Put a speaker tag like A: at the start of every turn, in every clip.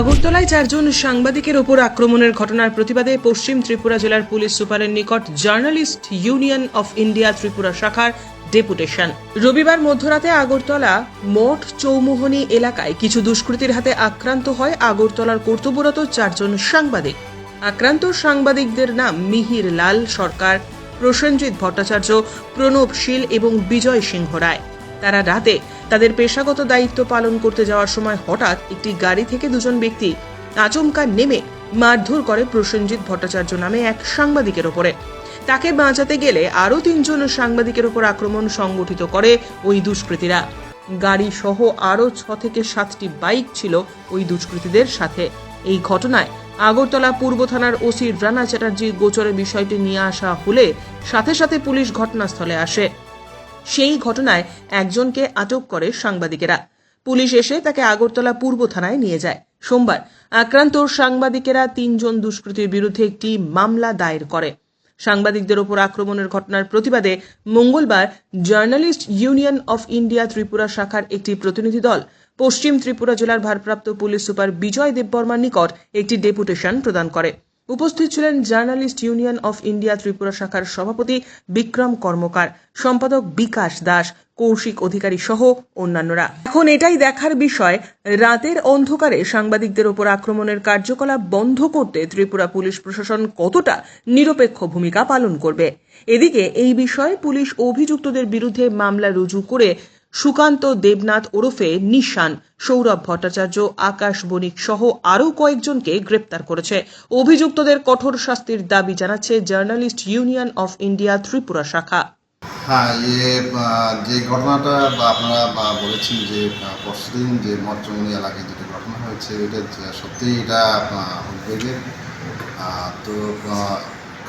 A: আগরতলায় চারজন সাংবাদিকের ওপর আক্রমণের ঘটনার প্রতিবাদে পশ্চিম ত্রিপুরা জেলার পুলিশ সুপারের নিকট journalist union of India Tripura শাখার ডেপুটেশন। রবিবার মধ্যরাতে আগরতলা মঠ চৌমোহনী এলাকায় কিছু দুষ্কৃতীর হাতে আক্রান্ত হয় আগরতলার কর্তব্যরত চারজন সাংবাদিক। আক্রান্ত সাংবাদিকদের নাম মিহির লাল সরকার, প্রসেনজিৎ ভট্টাচার্য, প্রণব শীল এবং বিজয় সিংহ রায়। তারা রাতে তাদের পেশাগত দায়িত্ব পালন করতে যাওয়ার সময় হঠাৎ একটি গাড়ি থেকে দুজন ব্যক্তি আচমকা নেমে মারধর করে প্রসেনজিৎ ভট্টাচার্য নামে এক সাংবাদিকের ওপরে। তাকে বাঁচাতে গেলে আরও তিনজন সাংবাদিকের ওপর আক্রমণ সংগঠিত করে ওই দুষ্কৃতীরা। গাড়ি সহ আরও ছ থেকে সাতটি বাইক ছিল ওই দুষ্কৃতীদের সাথে। এই ঘটনায় আগরতলা পূর্ব থানার ওসি রানা চ্যাটার্জির গোচরে বিষয়টি নিয়ে আসা হলে সাথে সাথে পুলিশ ঘটনাস্থলে আসে। সেই ঘটনায় একজনকে আটক করে সাংবাদিকেরা। পুলিশ এসে তাকে আগরতলা পূর্ব থানায় নিয়ে যায়। সোমবার আক্রান্ত সাংবাদিকেরা তিনজন দুষ্কৃতীর বিরুদ্ধে একটি মামলা দায়ের করে। সাংবাদিকদের ওপর আক্রমণের ঘটনার প্রতিবাদে মঙ্গলবার journalist union of India Tripura শাখার একটি প্রতিনিধি দল পশ্চিম ত্রিপুরা জেলার ভারপ্রাপ্ত পুলিশ সুপার বিজয় দেববর্মার নিকট একটি ডেপুটেশন প্রদান করে। উপস্থিত ছিলেন journalist union of India Tripura শাখার সভাপতি বিক্রম কর্মকার, সম্পাদক বিকাশ দাস, কৌশিক অধিকারী সহ অন্যান্যরা। এখন এটাই দেখার বিষয়, রাতের অন্ধকারে সাংবাদিকদের ওপর আক্রমণের কার্যকলাপ বন্ধ করতে ত্রিপুরা পুলিশ প্রশাসন কতটা নিরপেক্ষ ভূমিকা পালন করবে? এদিকে এই বিষয়ে পুলিশ অভিযুক্তদের বিরুদ্ধে মামলা রুজু করে সুকান্ত দেবনাথ ওরফে নিশান, সৌরভ ভট্টাচার্য, আকাশ বণিক সহ আরও কয়েকজনকে গ্রেপ্তার করেছে। অভিযুক্তদের কঠোর শাস্তির দাবি জানাচ্ছে journalist union of India Tripura শাখা।
B: হ্যাঁ ইয়ে যে ঘটনাটা আপনারা, বা, বলেছেন যে পরশুদিন যে মঠচমনি এলাকায় যেটা ঘটনা হয়েছে, এটা যে- সত্যিই এটা উদ্বেগের। তো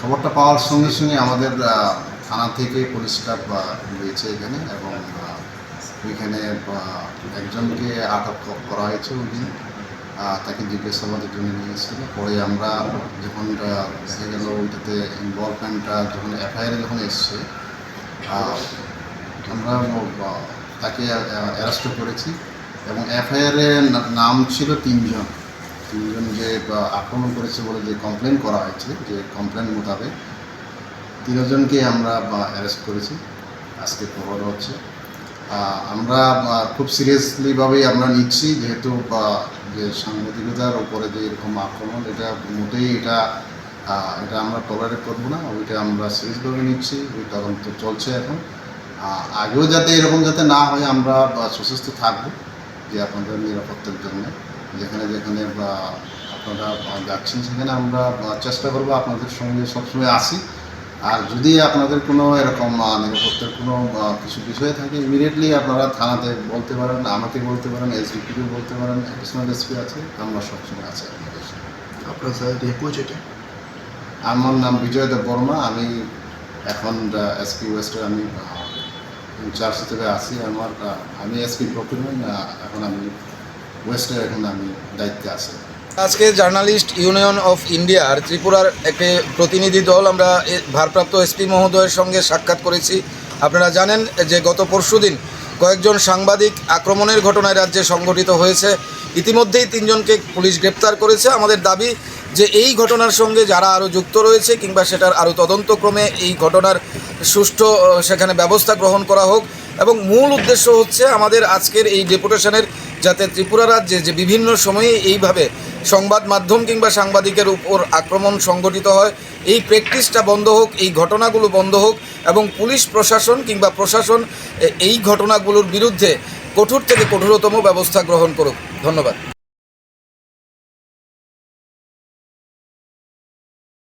B: খবরটা পাওয়ার সঙ্গে সঙ্গে আমাদের থানা থেকে পুলিশ স্টাফ রয়েছে এখানে এবং ওইখানে একজনকে আটক করা হয়েছে ওই দিন তাকে জিজ্ঞাসাবাদের জন্য নিয়ে এসেছিল। পরে আমরা যখন দেখা গেল ওইটাতে ইনভলভমেন্টটা যখন এফআইআরে যখন এসছে আমরা তাকে অ্যারেস্ট করেছি এবং এফআইআরে নাম ছিল তিনজন। তিনজন যে আক্রমণ করেছে বলে যে কমপ্লেন করা হয়েছে, যে কমপ্লেন মোতাবেক তিনজনকে আমরা অ্যারেস্ট করেছি। আজকে খবর হচ্ছে। আমরা খুব সিরিয়াসলিভাবেই আমরা নিচ্ছি, যেহেতু যে সাংবাদিকতার উপরে যে এরকম আক্রমণ, এটা মোটেই এটা এটা আমরা টলারেট করব না, ওইটা আমরা সিরিয়াসভাবে নিচ্ছি, ওই তদন্ত চলছে এখন। আগেও যাতে এরকম যাতে না হয়, আমরা সচেষ্ট থাকব, যে আপনাদের নিরাপত্তার জন্য। যেখানে যেখানে আপনারা যাচ্ছেন, সেখানে আমরা চেষ্টা করব আপনাদের সঙ্গে সবসময় আসি। আর যদি আপনাদের কোনো এরকম নিরাপত্তার কোনো কিছু বিষয় থাকে ইমিডিয়েটলি আপনারা থানাতে বলতে পারেন আমাকে বলতে পারেন এসডিপিকে বলতে পারেন অ্যাডিশনাল এসপি আছে আমরা সবসময় আছি আপনাদের।
C: আপনার স্যার রেপো যেটা?
B: আমার নাম বিজয় দেব বর্মা আমি এখন এসপি ওয়েস্টের আমি ইনচার্জ হিসেবে আছি। আমার আমি এসপি প্রকিউরমেন্ট এখন আমি ওয়েস্টের এখন আমি দায়িত্বে আছি।
D: আজকে জার্নালিস্ট ইউনিয়ন অফ ইন্ডিয়ার ত্রিপুরার একটি প্রতিনিধি দল আমরা ভারপ্রাপ্ত এসপি মহোদয়ের সঙ্গে সাক্ষাৎ করেছি। আপনারা জানেন যে গত পরশুদিন কয়েকজন সাংবাদিক আক্রমণের ঘটনায় রাজ্যে সংঘটিত হয়েছে। ইতিমধ্যেই তিনজনকে পুলিশ গ্রেপ্তার করেছে। আমাদের দাবি যে এই ঘটনার সঙ্গে যারা আরও যুক্ত রয়েছে কিংবা সেটার আরও তদন্তক্রমে এই ঘটনার সুষ্ঠু সেখানে ব্যবস্থা গ্রহণ করা হোক এবং মূল উদ্দেশ্য হচ্ছে আমাদের আজকের এই ডেপুটেশনের যাতে ত্রিপুরা রাজ্যে যে বিভিন্ন সময়ে এইভাবে সংবাদ মাধ্যম কিংবা সাংবাদিকের উপর আক্রমণ সংগঠিত হয়, এই প্র্যাকটিসটা বন্ধ হোক, এই ঘটনাগুলো বন্ধ হোক এবং পুলিশ প্রশাসন কিংবা প্রশাসন এই ঘটনাগুলোর বিরুদ্ধে কঠোর থেকে কঠোরতম ব্যবস্থা গ্রহণ করুক। ধন্যবাদ।